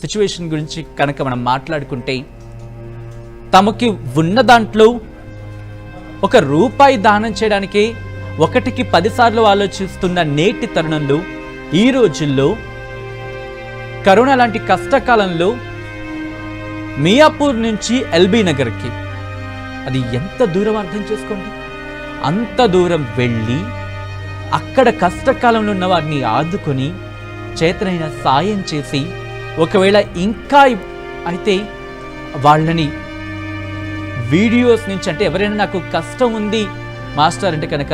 Situation గురించి కనుక మనం మాట్లాడుకుంటే తమకి ఉన్న దాంట్లో ఒక రూపాయి దానం చేయడానికి ఒకటికి పదిసార్లు ఆలోచిస్తున్న నేటి తరుణంలో ఈ రోజుల్లో కరోనా లాంటి కష్టకాలంలో మియాపూర్ నుంచి ఎల్బీ నగర్కి. అది ఎంత దూరం అర్థం చేసుకోండి? అంత దూరం వెళ్ళి అక్కడ కష్టకాలంలో ఉన్న వారిని ఆదుకొని చేతనైన సాయం చేసి ఒకవేళ ఇంకా అయితే వాళ్ళని వీడియోస్ నుంచి అంటే ఎవరైనా నాకు కష్టం ఉంది మాస్టర్ అంటే కనుక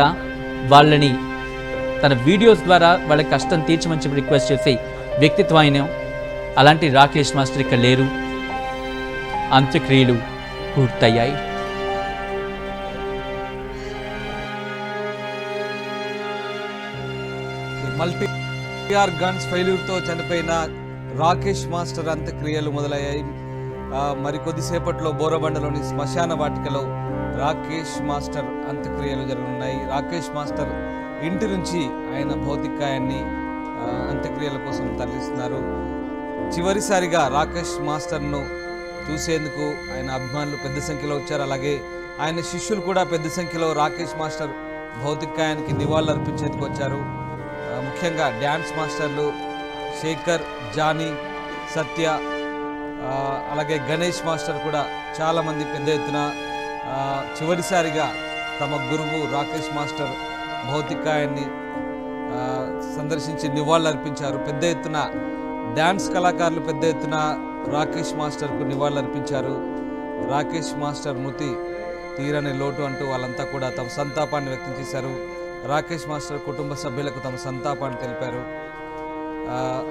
వాళ్ళని తన వీడియోస్ ద్వారా వాళ్ళ కష్టం తీర్చమని చెప్పి రిక్వెస్ట్ చేసే వ్యక్తిత్వం ఆయన అలాంటి రాకేష్ మాస్టర్ ఇక్కడ లేరు. అంత్యక్రియలు పూర్తయ్యాయి. మల్టీ గన్స్ ఫెయిల్యూర్తో చనిపోయిన రాకేష్ మాస్టర్ అంత్యక్రియలు మొదలయ్యాయి. మరికొద్దిసేపట్లో మరి కొద్దిసేపట్లో బోరబండలోని శ్మశాన వాటికలో రాకేష్ మాస్టర్ అంత్యక్రియలు జరగనున్నాయి. రాకేష్ మాస్టర్ ఇంటి నుంచి ఆయన భౌతికాయాన్ని అంత్యక్రియల కోసం తరలిస్తున్నారు. చివరిసారిగా రాకేష్ మాస్టర్ను చూసేందుకు ఆయన అభిమానులు పెద్ద సంఖ్యలో వచ్చారు. అలాగే ఆయన శిష్యులు కూడా పెద్ద సంఖ్యలో రాకేష్ మాస్టర్ భౌతికాయానికి నివాళులు అర్పించేందుకు వచ్చారు ముఖ్యంగా డ్యాన్స్ మాస్టర్లు శేఖర్ జానీ సత్య అలాగే గణేష్ మాస్టర్ కూడా చాలామంది పెద్ద ఎత్తున చివరిసారిగా తమ గురువు రాకేష్ మాస్టర్ భౌతికాయాన్ని సందర్శించి నివాళులు అర్పించారు పెద్ద ఎత్తున డ్యాన్స్ కళాకారులు పెద్ద ఎత్తున రాకేష్ మాస్టర్కు నివాళులు అర్పించారు రాకేష్ మాస్టర్ మృతి తీరని లోటు అంటూ వాళ్ళంతా కూడా తమ సంతాపాన్ని వ్యక్తం చేశారు. రాకేష్ మాస్టర్ కుటుంబ సభ్యులకు తమ సంతాపాన్ని తెలిపారు. 呃